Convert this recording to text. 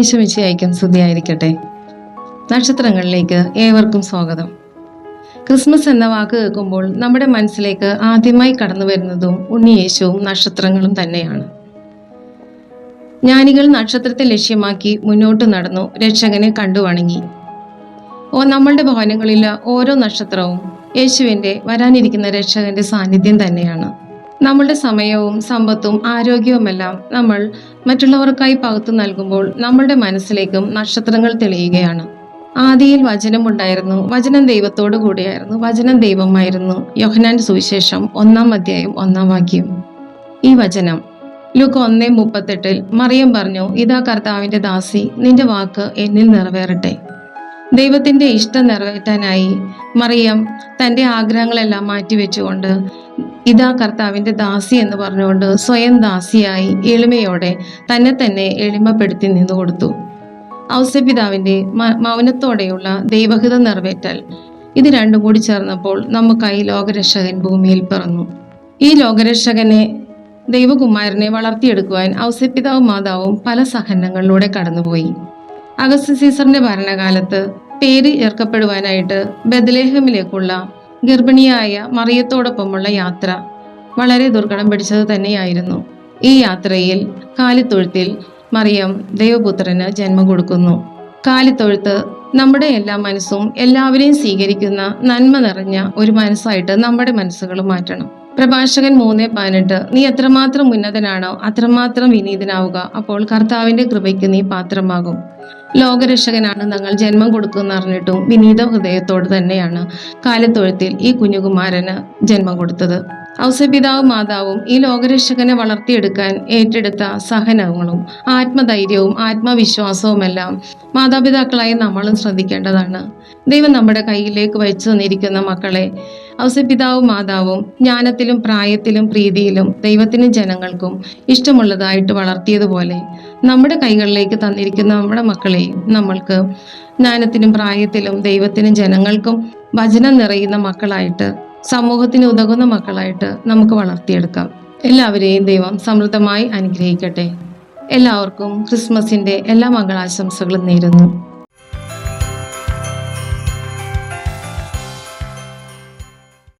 ഈശോമിശിയായിരിക്കും സ്തുതിയായിരിക്കട്ടെ. നക്ഷത്രങ്ങളിലേക്ക് ഏവർക്കും സ്വാഗതം. ക്രിസ്മസ് എന്ന വാക്ക് കേൾക്കുമ്പോൾ നമ്മുടെ മനസ്സിലേക്ക് ആദ്യമായി കടന്നു വരുന്നതും ഉണ്ണിയേശുവും നക്ഷത്രങ്ങളും തന്നെയാണ്. ജ്ഞാനികൾ നക്ഷത്രത്തെ ലക്ഷ്യമാക്കി മുന്നോട്ട് നടന്നു രക്ഷകനെ കണ്ടു വണങ്ങി. ഓ നമ്മളുടെ ഭവനങ്ങളിലെ ഓരോ നക്ഷത്രവും യേശുവിന്റെ വരാനിരിക്കുന്ന രക്ഷകന്റെ സാന്നിധ്യം തന്നെയാണ്. നമ്മളുടെ സമയവും സമ്പത്തും ആരോഗ്യവുമെല്ലാം നമ്മൾ മറ്റുള്ളവർക്കായി പകുത്തു നൽകുമ്പോൾ നമ്മളുടെ മനസ്സിലേക്കും നക്ഷത്രങ്ങൾ തെളിയുകയാണ്. ആദിയിൽ വചനം ഉണ്ടായിരുന്നു. വചനം ദൈവത്തോടു കൂടിയായിരുന്നു. വചനം ദൈവമായിരുന്നു. യോഹനാൻ സുവിശേഷം ഒന്നാം അധ്യായം ഒന്നാം വാക്യം. ഈ വചനം. ലുക്ക് ഒന്നേ മുപ്പത്തെട്ടിൽ മറിയം പറഞ്ഞു ഇതാ കർത്താവിന്റെ ദാസി നിന്റെ വാക്ക് എന്നിൽ നിറവേറട്ടെ. ദൈവത്തിന്റെ ഇഷ്ടം നിറവേറ്റാനായി മറിയം തന്റെ ആഗ്രഹങ്ങളെല്ലാം മാറ്റിവെച്ചുകൊണ്ട് ഇതാ കർത്താവിന്റെ ദാസി എന്ന് പറഞ്ഞുകൊണ്ട് സ്വയം ദാസിയായി എളിമയോടെ തന്നെ തന്നെ എളിമപ്പെടുത്തി നിന്നു കൊടുത്തു. ഔസപിതാവിന്റെ മ- മൗനത്തോടെയുള്ള ദൈവഹിതം നിറവേറ്റൽ. ഇത് രണ്ടും കൂടി ചേർന്നപ്പോൾ നമുക്കായി ലോകരക്ഷകൻ ഭൂമിയിൽ പിറന്നു. ഈ ലോകരക്ഷകനെ ദൈവകുമാരനെ വളർത്തിയെടുക്കുവാൻ ഔസപിതാവും മാതാവും പല സഹനങ്ങളിലൂടെ കടന്നുപോയി. അഗസ്റ്റ് സീസറിന്റെ ഭരണകാലത്ത് പേര് ഏർക്കപ്പെടുവാനായിട്ട് ബദലേഹമിലേക്കുള്ള ഗർഭിണിയായ മറിയത്തോടൊപ്പമുള്ള യാത്ര വളരെ ദുർഘടം പിടിച്ചത് തന്നെയായിരുന്നു. ഈ യാത്രയിൽ കാലിത്തൊഴുത്തിൽ മറിയം ദൈവപുത്രന് ജന്മം കൊടുക്കുന്നു. കാലിത്തൊഴുത്ത് നമ്മുടെ എല്ലാ മനസ്സും എല്ലാവരെയും സ്വീകരിക്കുന്ന നന്മ നിറഞ്ഞ ഒരു മനസ്സായിട്ട് നമ്മുടെ മനസ്സുകൾ മാറ്റണം. പ്രഭാഷകൻ മൂന്ന് പതിനെട്ട്. നീ എത്രമാത്രം ഉന്നതനാണോ അത്രമാത്രം വിനീതനാവുക. അപ്പോൾ കർത്താവിന്റെ കൃപയ്ക്ക് നീ പാത്രമാകും. ലോകരക്ഷകനാണ് ഞങ്ങൾ ജന്മം കൊടുക്കുന്ന അറിഞ്ഞിട്ടും വിനീത ഹൃദയത്തോട് തന്നെയാണ് കാലത്തൊഴുത്തിൽ ഈ കുഞ്ഞുകുമാരന് ജന്മം കൊടുത്തത്. ഔസപിതാവും മാതാവും ഈ ലോകരക്ഷകനെ വളർത്തിയെടുക്കാൻ ഏറ്റെടുത്ത സഹനങ്ങളും ആത്മധൈര്യവും ആത്മവിശ്വാസവുമെല്ലാം മാതാപിതാക്കളായി നമ്മളും ശ്രദ്ധിക്കേണ്ടതാണ്. ദൈവം നമ്മുടെ കയ്യിലേക്ക് വഹിച്ചു തന്നിരിക്കുന്ന മക്കളെ ഔസപിതാവും മാതാവും ജ്ഞാനത്തിലും പ്രായത്തിലും പ്രീതിയിലും ദൈവത്തിനും ജനങ്ങൾക്കും ഇഷ്ടമുള്ളതായിട്ട് വളർത്തിയതുപോലെ നമ്മുടെ കൈകളിലേക്ക് തന്നിരിക്കുന്ന നമ്മുടെ മക്കളെ നമ്മൾക്ക് ജ്ഞാനത്തിനും പ്രായത്തിലും ദൈവത്തിനും ജനങ്ങൾക്കും വചനം നിറയുന്ന മക്കളായിട്ട് സമൂഹത്തിന് ഉതകുന്ന മക്കളായിട്ട് നമുക്ക് വളർത്തിയെടുക്കാം. എല്ലാവരെയും ദൈവം സമൃദ്ധമായി അനുഗ്രഹിക്കട്ടെ. എല്ലാവർക്കും ക്രിസ്മസിന്റെ എല്ലാ മംഗളാശംസകളും നേരുന്നു.